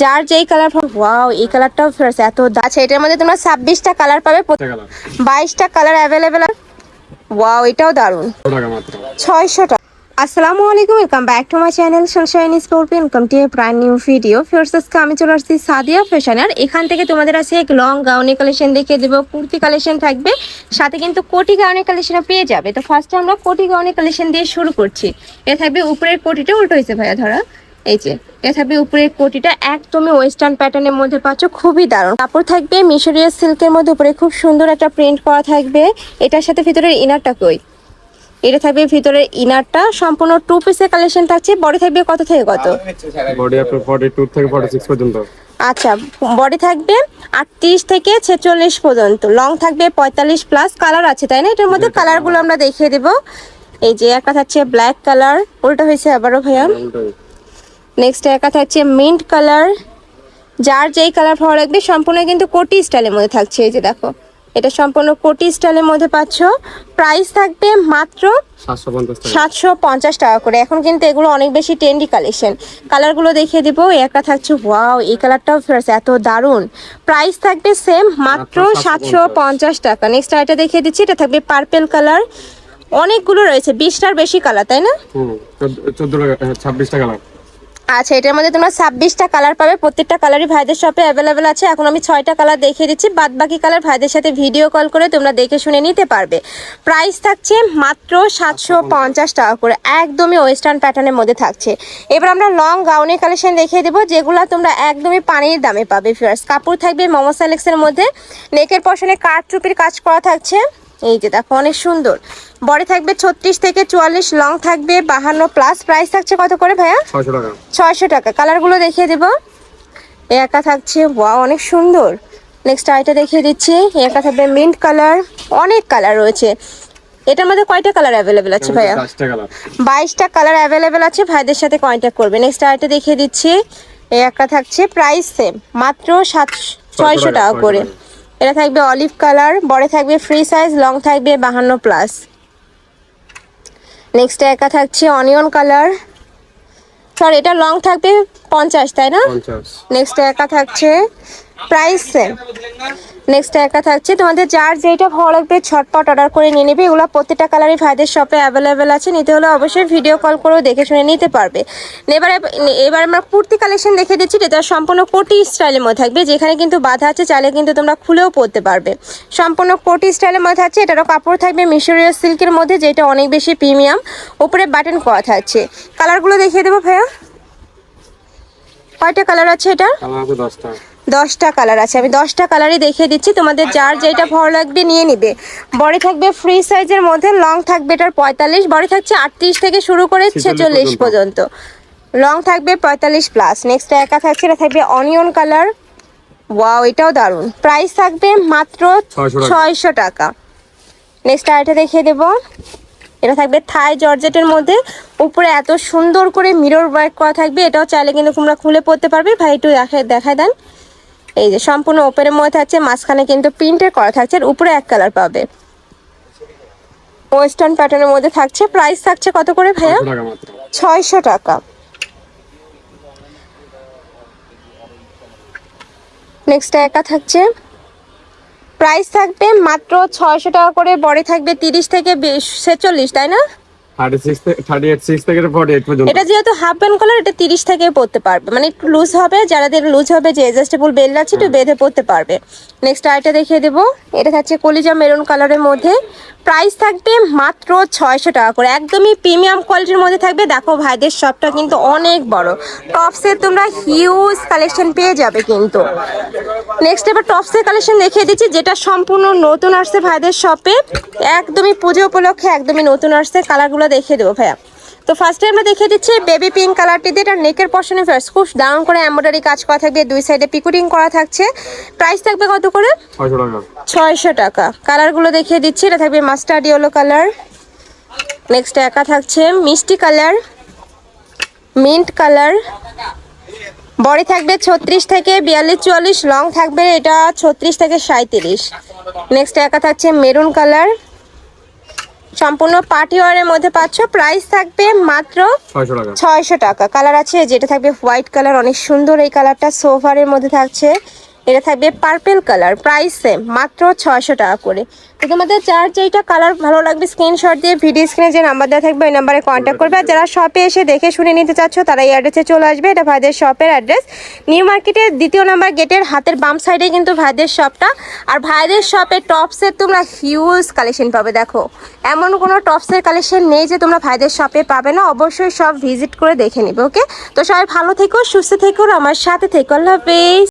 যার যেই colour wow এই কালারটাও ফেরত এত আচ্ছা এটার মধ্যে তোমরা ছাব্বিশটা কালার পাবে। বাইশটা কালার অ্যাভেলেবেল ওয়াও এটাও দারুণ ছয়শো টাকা। আসসালামু আলাইকুম welcome back to my channel sunshine sport welcome to a brand new video first আজকে আমি চলে আসছি সাদিয়া ফ্যাশন আর এখান থেকে তোমাদের আছে এক লং গাউনি কালেকশন দেখিয়ে দেবো। কুর্তি কালেকশন থাকবে। সাথে কিন্তু কোটি গাউনি কালেকশন পেয়ে যাবে। তো ফার্স্টে আমরা কোটি গাউনি কালেকশন দিয়ে শুরু করছি। এ থাকবে উপরের কোটিটা উল্টো হয়েছে ভাইয়া ধরা। এই যে এটা থাকবে উপরের কোটিটা একদমই ওয়েস্টার্ন প্যাটার্নের মধ্যে পাচ্ছ খুবই দারুণ। কাপড় থাকবে মিশরীয় সিল্কের মধ্যে উপরে খুব সুন্দর একটা প্রিন্ট করা থাকবে। এটার সাথে ভিতরের ইনারটা কই? এটা থাকবে ভিতরের ইনারটা সম্পূর্ণ টু পিসের কালেকশন থাকছে বডি থাকবে কত থেকে কত? বডি আপনার ফর্টি টু থেকে ফর্টি সিক্স পর্যন্ত। আচ্ছা বডি থাকবে আটত্রিশ থেকে ছেচল্লিশ পর্যন্ত লং থাকবে পঁয়তাল্লিশ প্লাস কালার আছে তাই না? এটার মধ্যে কালারগুলো আমরা দেখিয়ে দেব। এই যে একটা থাকছে ব্ল্যাক কালার উল্টা হয়েছে আবারও ভাইয়া। নেক্সট একা থাকছে মিন্ট কালার যার যেই কালার ভালো লাগবে সম্পূর্ণ কিন্তু কোটি স্টাইলের মধ্যে থাকছে এই যে দেখো। এটা সম্পূর্ণ কোটি স্টাইলের মধ্যে পাচ্ছ। প্রাইস থাকবে মাত্র সাতশো পঞ্চাশ টাকা। করে। এখন কিন্তু এগুলো অনেক বেশি ট্রেন্ডি কালেকশন কালারগুলো দেখিয়ে দিব। একটা থাকছে ওয়াও এই কালারটাও ফেরত এত দারুণ। প্রাইস থাকবে সেম মাত্র সাতশো পঞ্চাশ। টাকা। নেক্সট আইটা দেখিয়ে দিচ্ছি এটা থাকবে পার্পেল কালার অনেকগুলো রয়েছে বিশটার বেশি কালার তাই না? হুম চোদ্দ আচ্ছা এটার মধ্যে তোমরা ছাব্বিশটা কালার পাবে। প্রত্যেকটা কালারই ভাইদের শপে অ্যাভেলেবেল আছে। এখন আমি ছয়টা কালার দেখিয়ে দিচ্ছি। বাদ বাকি কালার ভাইদের সাথে ভিডিও কল করে তোমরা দেখে শুনে নিতে পারবে। প্রাইস থাকছে মাত্র সাতশো পঞ্চাশ টাকা করে। একদমই ওয়েস্টার্ন প্যাটার্নের মধ্যে থাকছে। এবার আমরা লং গাউনের কালেকশন দেখিয়ে দেবো, যেগুলো তোমরা একদমই পানির দামে পাবে ফিয়ার্স কাপড় থাকবে মোমো সালেক্সের মধ্যে। নেকের পশনে কাঠ চুপির কাজ করা থাকছে। এই যে দেখো অনেক সুন্দর। বডি থাকবে ছত্রিশ থেকে চুয়াল্লিশ লং থাকবে বাহান্ন প্লাস প্রাইস থাকছে কত করে ভাইয়া? ছয়শো টাকা। কালারগুলো দেখিয়ে দেবো। এ একা থাকছে ওয়া অনেক সুন্দর। নেক্সট আইটা দেখিয়ে দিচ্ছি। একা থাকবে মিন্ট কালার অনেক কালার রয়েছে। এটার মধ্যে কয়টা কালার অ্যাভেলেবেল আছে ভাইয়া? বাইশটা কালার অ্যাভেলেবেল আছে ভাইদের সাথে কন্ট্যাক্ট করবে। নেক্সট আইটা দেখিয়ে দিচ্ছি। এ একটা থাকছে প্রাইস সেম মাত্র সাত ছয়শো টাকা করে। এটা থাকবে অলিভ কালার বড়ে থাকবে ফ্রি সাইজ লং থাকবে বাহান্ন প্লাস নেক্সট একা থাকছে অনিয়ন কালার সরি এটা লং থাকবে পঞ্চাশ তাই না? নেক্সট একা থাকছে প্রাইস সেম নেক্সট একা থাকছে। তোমাদের যার যেটা ভালো লাগবে ছটপট অর্ডার করে নিয়ে নেবে। এগুলো প্রত্যেকটা কালারই ভাইদের শপে অ্যাভেলেবেল আছে। নিতে হলে অবশ্যই ভিডিও কল করেও দেখে শুনে নিতে পারবে। এবারে এবার আমরা কুর্তি কালেকশন দেখে দিচ্ছি, যেটা সম্পূর্ণ কোটি স্টাইলের মধ্যে থাকবে। যেখানে কিন্তু বাধা আছে, চাইলে কিন্তু তোমরা খুলেও পরতে পারবে। সম্পূর্ণ কোটি স্টাইলের মধ্যে থাকছে। এটারও কাপড় থাকবে মিশরীয় সিল্কের মধ্যে, যেটা অনেক বেশি প্রিমিয়াম উপরে বাটন করা থাকছে। কালারগুলো দেখিয়ে দেবো ভাইয়া। কয়টা কালার আছে এটা দশটা কালার আছে। আমি দশটা কালারই দেখিয়ে দিচ্ছি। তোমাদের যার যেটা ভালো লাগবে নিয়ে নিবে। বডি থাকবে ফ্রি সাইজের মধ্যে লং থাকবে এটার পঁয়তাল্লিশ বডি থাকছে আটত্রিশ থেকে শুরু করে ছেচল্লিশ পর্যন্ত। লং থাকবে পঁয়তাল্লিশ প্লাস নেক্সট একা থাকছে এটা থাকবে অনিয়ন কালার ওয়াও এটাও দারুণ। প্রাইস থাকবে মাত্র 600 টাকা। ছয়শো টাকা। নেক্সট আরেকটা দেখিয়ে দেবো। এটা থাকবে থাই জর্জেটের মধ্যে। উপরে এত সুন্দর করে মিরর ওয়ার্ক করা থাকবে। এটাও চাইলে কিন্তু তোমরা খুলে পড়তে পারবে। ভাই একটু দেখায় দেখায় দেন। এই যে সম্পূর্ণ ওপেনের মধ্যে থাকছে মাঝখানে কিন্তু প্রিন্টের করা থাকছে আর উপরে এক কালার পাবে। ওয়েস্টার্ন প্যাটার্নের মধ্যে থাকছে প্রাইস থাকছে কত করে ভাইয়া? ছয়শো টাকা নেক্সট একা থাকছে। প্রাইস থাকবে মাত্র ছয়শো টাকা করে বডি থাকবে তিরিশ থেকে ছেচল্লিশ তাই না? এটা যেহেতু হাফ কালার এটা তিরিশ থেকে পড়তে পারবে। মানে একটু লুজ হবে যাদের লুজ হবে যে আছে একটু বেঁধে পড়তে পারবে। নেক্সট আইটা দেখিয়ে দেবো। এটা থাকছে কলিজা মেরুন কালারের মধ্যে। প্রাইস থাকবে মাত্র ছয়শো টাকা করে। একদমই প্রিমিয়াম কোয়ালিটির মধ্যে থাকবে। দেখো ভাইদের শপটা কিন্তু অনেক বড়। টপসের তোমরা হিউজ কালেকশন পেয়ে যাবে কিন্তু। নেক্সট এবার টপসের কালেকশন দেখিয়ে দিচ্ছি, যেটা সম্পূর্ণ নতুন আসছে ভাইদের শপে একদমই পুজো উপলক্ষে একদমই নতুন আসছে। কালারগুলো দেখিয়ে দেবো, ভাইয়া। তো ফার্স্টে আমরা দেখিয়ে দিচ্ছি বেবি পিঙ্ক কালারটি দিয়ে। এটা নেকের পশনে ফার্স্ট খুব দারুণ করে এমব্রয়ডারি কাজ করা থাকবে দুই সাইডে পিকুটিং করা থাকছে। প্রাইস থাকবে কত করে? ছয়শো টাকা। ছয়শো টাকা। কালারগুলো দেখিয়ে দিচ্ছি এটা থাকবে মাস্টার্ড ইয়েলো কালার নেক্সট একা থাকছে মিষ্টি কালার মিন্ট কালার বডি থাকবে ছত্রিশ থেকে বিয়াল্লিশ চুয়াল্লিশ। লং থাকবে এটা ছত্রিশ থেকে সাঁত্রিশ নেক্সট একা থাকছে মেরুন কালার সম্পূর্ণ পার্টি ওয়ারের মধ্যে পাচ্ছ। প্রাইস থাকবে মাত্র ছয়শো টাকা। কালার আছে যেটা থাকবে হোয়াইট কালার অনেক সুন্দর এই কালারটা। সোফারের মধ্যে থাকছে। এটা থাকবে পার্পেল কালার প্রাইস সেম মাত্র ছয়শো টাকা করে। তো তোমাদের যার যেইটা কালার ভালো লাগবে স্ক্রিনশট দিয়ে ভিডিও স্ক্রিনে যে নাম্বার দেওয়া থাকবে, ওই নাম্বারে কন্ট্যাক্ট করবে। আর যারা শপে এসে দেখে শুনে নিতে চাচ্ছ, তারা এই অ্যাড্রেসে চলে আসবে। এটা ভাইদের শপের অ্যাড্রেস নিউ মার্কেটের দ্বিতীয় নাম্বার গেটের হাতের বাম সাইডে কিন্তু ভাইদের শপটা আর ভাইদের শপে টপসের তোমরা হিউজ কালেকশন পাবে, দেখো। এমন কোনো টপসের কালেকশন নেই যে তোমরা ভাইদের শপে পাবে না। অবশ্যই সব ভিজিট করে দেখে নেবে ওকে তো সবাই ভালো থেকো, সুস্থ থেকো আমার সাথে থেকো। আল্লাহ হাফেজ।